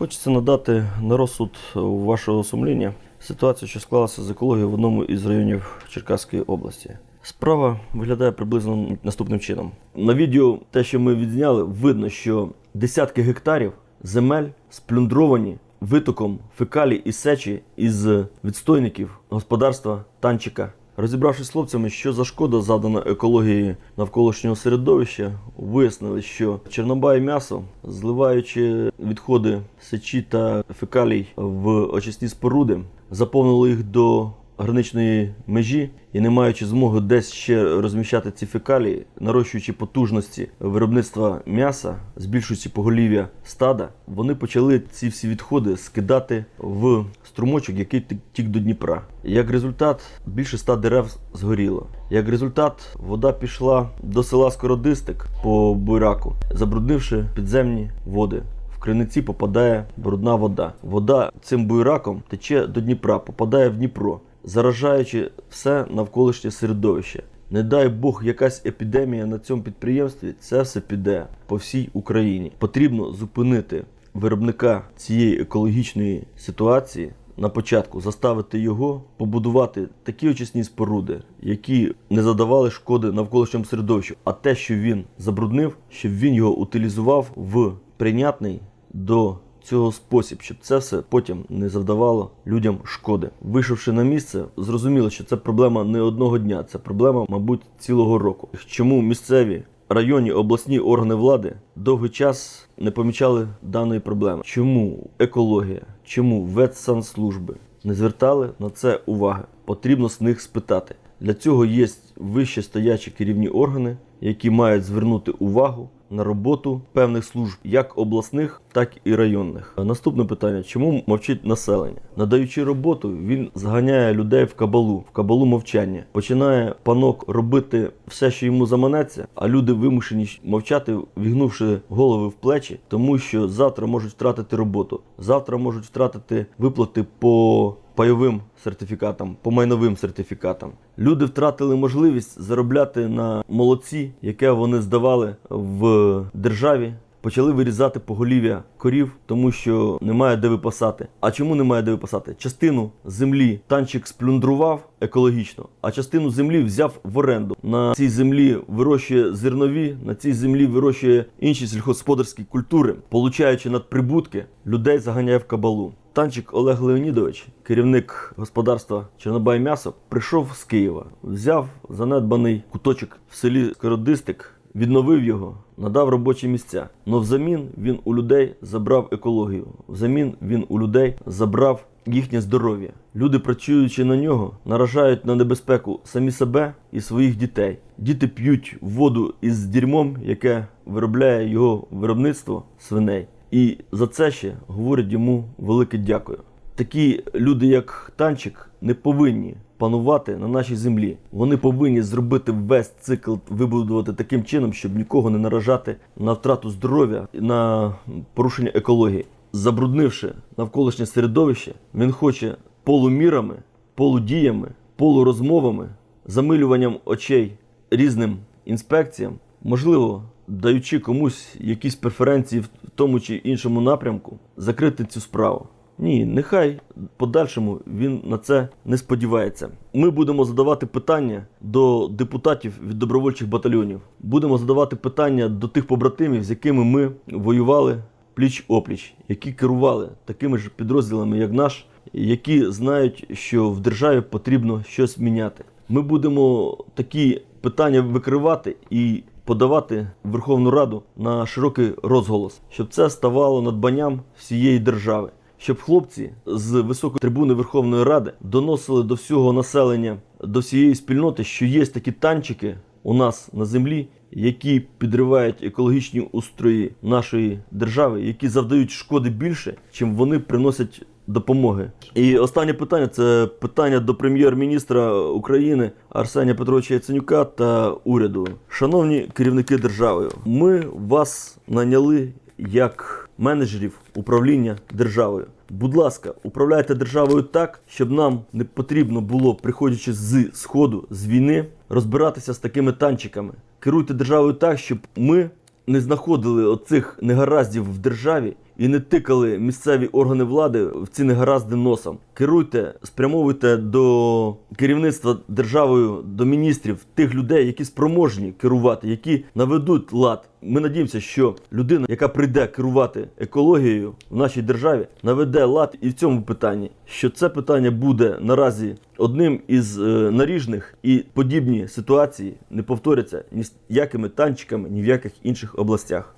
Хочеться надати на розсуд вашого сумління ситуацію, що склалася з екологією в одному із районів Черкаської області. Справа виглядає приблизно наступним чином. На відео, те, що ми відзняли, видно, що десятки гектарів земель сплюндровані витоком фекалій і сечі із відстойників господарства танчика. Розібравшись з хлопцями, що за шкода задана екології навколишнього середовища, вияснили, що чорнобай м'ясо, зливаючи відходи сечі та фекалій в очисні споруди, заповнили їх до граничної межі і не маючи змоги десь ще розміщати ці фекалії, нарощуючи потужності виробництва м'яса, збільшуючи поголів'я стада, вони почали ці всі відходи скидати в струмочок, який тік- до Дніпра. Як результат, більше ста дерев згоріло. Як результат, вода пішла до села Скородистик по буйраку, забруднивши підземні води. В криниці попадає брудна вода. Вода цим буйраком тече до Дніпра, попадає в Дніпро, заражаючи все навколишнє середовище. Не дай Бог, якась епідемія на цьому підприємстві, це все піде по всій Україні. Потрібно зупинити виробника цієї екологічної ситуації. На початку заставити його побудувати такі очисні споруди, які не задавали шкоди навколишньому середовищу, а те, що він забруднив, щоб він його утилізував в прийнятний до цього спосіб, щоб це все потім не завдавало людям шкоди. Вийшовши на місце, зрозуміло, що це проблема не одного дня, це проблема, мабуть, цілого року. Чому місцеві районні обласні органи влади довгий час не помічали даної проблеми? Чому екологія? Чому ветсанслужби не звертали на це уваги? Потрібно з них спитати. Для цього є вище стоячі керівні органи, які мають звернути увагу на роботу певних служб, як обласних, так і районних. Наступне питання: чому мовчить населення? Надаючи роботу, він зганяє людей в кабалу, в кабалу мовчання. Починає панок робити все, що йому заманеться, а люди вимушені мовчати, вігнувши голови в плечі, тому що завтра можуть втратити роботу, завтра можуть втратити виплати по пайовим сертифікатам, по майновим сертифікатам. Люди втратили можливість заробляти на молоці, яке вони здавали в державі. Почали вирізати поголів'я корів, тому що немає де випасати. А чому немає де випасати? Частину землі танчик сплюндрував екологічно, а частину землі взяв в оренду. На цій землі вирощує зернові, на цій землі вирощує інші сільськогосподарські культури, получаючи надприбутки, людей заганяє в кабалу. Танчик Олег Леонідович, керівник господарства Чорнобай м'ясо, прийшов з Києва, взяв занедбаний куточок в селі Скородистик, відновив його, надав робочі місця. Но взамін він у людей забрав екологію. Взамін він у людей забрав їхнє здоров'я. Люди, працюючи на нього, наражають на небезпеку самі себе і своїх дітей. Діти п'ють воду із дерьмом, яке виробляє його виробництво свиней. І за це ще говорять йому велике дякую. Такі люди, як танчик, не повинні панувати на нашій землі. Вони повинні зробити весь цикл, вибудувати таким чином, щоб нікого не наражати на втрату здоров'я, на порушення екології. Забруднивши навколишнє середовище, він хоче полумірами, полудіями, полурозмовами, замилюванням очей різним інспекціям, можливо, даючи комусь якісь преференції в тому чи іншому напрямку, закрити цю справу. Ні, нехай подальшому він на це не сподівається. Ми будемо задавати питання до депутатів від добровольчих батальйонів. Будемо задавати питання до тих побратимів, з якими ми воювали пліч опліч, які керували такими ж підрозділами, як наш, які знають, що в державі потрібно щось міняти. Ми будемо такі питання викривати і подавати Верховну Раду на широкий розголос, щоб це ставало надбанням всієї держави. Щоб хлопці з високої трибуни Верховної Ради доносили до всього населення, до всієї спільноти, що є такі танчики у нас на землі, які підривають екологічні устрої нашої держави, які завдають шкоди більше, чим вони приносять допомоги. І останнє питання це питання до прем'єр-міністра України Арсенія Петровича Яценюка та уряду. Шановні керівники держави, ми вас наняли як менеджерів управління державою. Будь ласка, управляйте державою так, щоб нам не потрібно було, приходячи з сходу з війни, розбиратися з такими танчиками. Керуйте державою так, щоб ми не знаходили оцих негараздів в державі і не тикали місцеві органи влади в ці негаразди носом. Керуйте, спрямовуйте до керівництва державою, до міністрів тих людей, які спроможні керувати, які наведуть лад. Ми надіємося, що людина, яка прийде керувати екологією в нашій державі, наведе лад і в цьому питанні, що це питання буде наразі одним із е, наріжних, і подібні ситуації не повторяться ні з якими танчиками, ні в яких інших областях.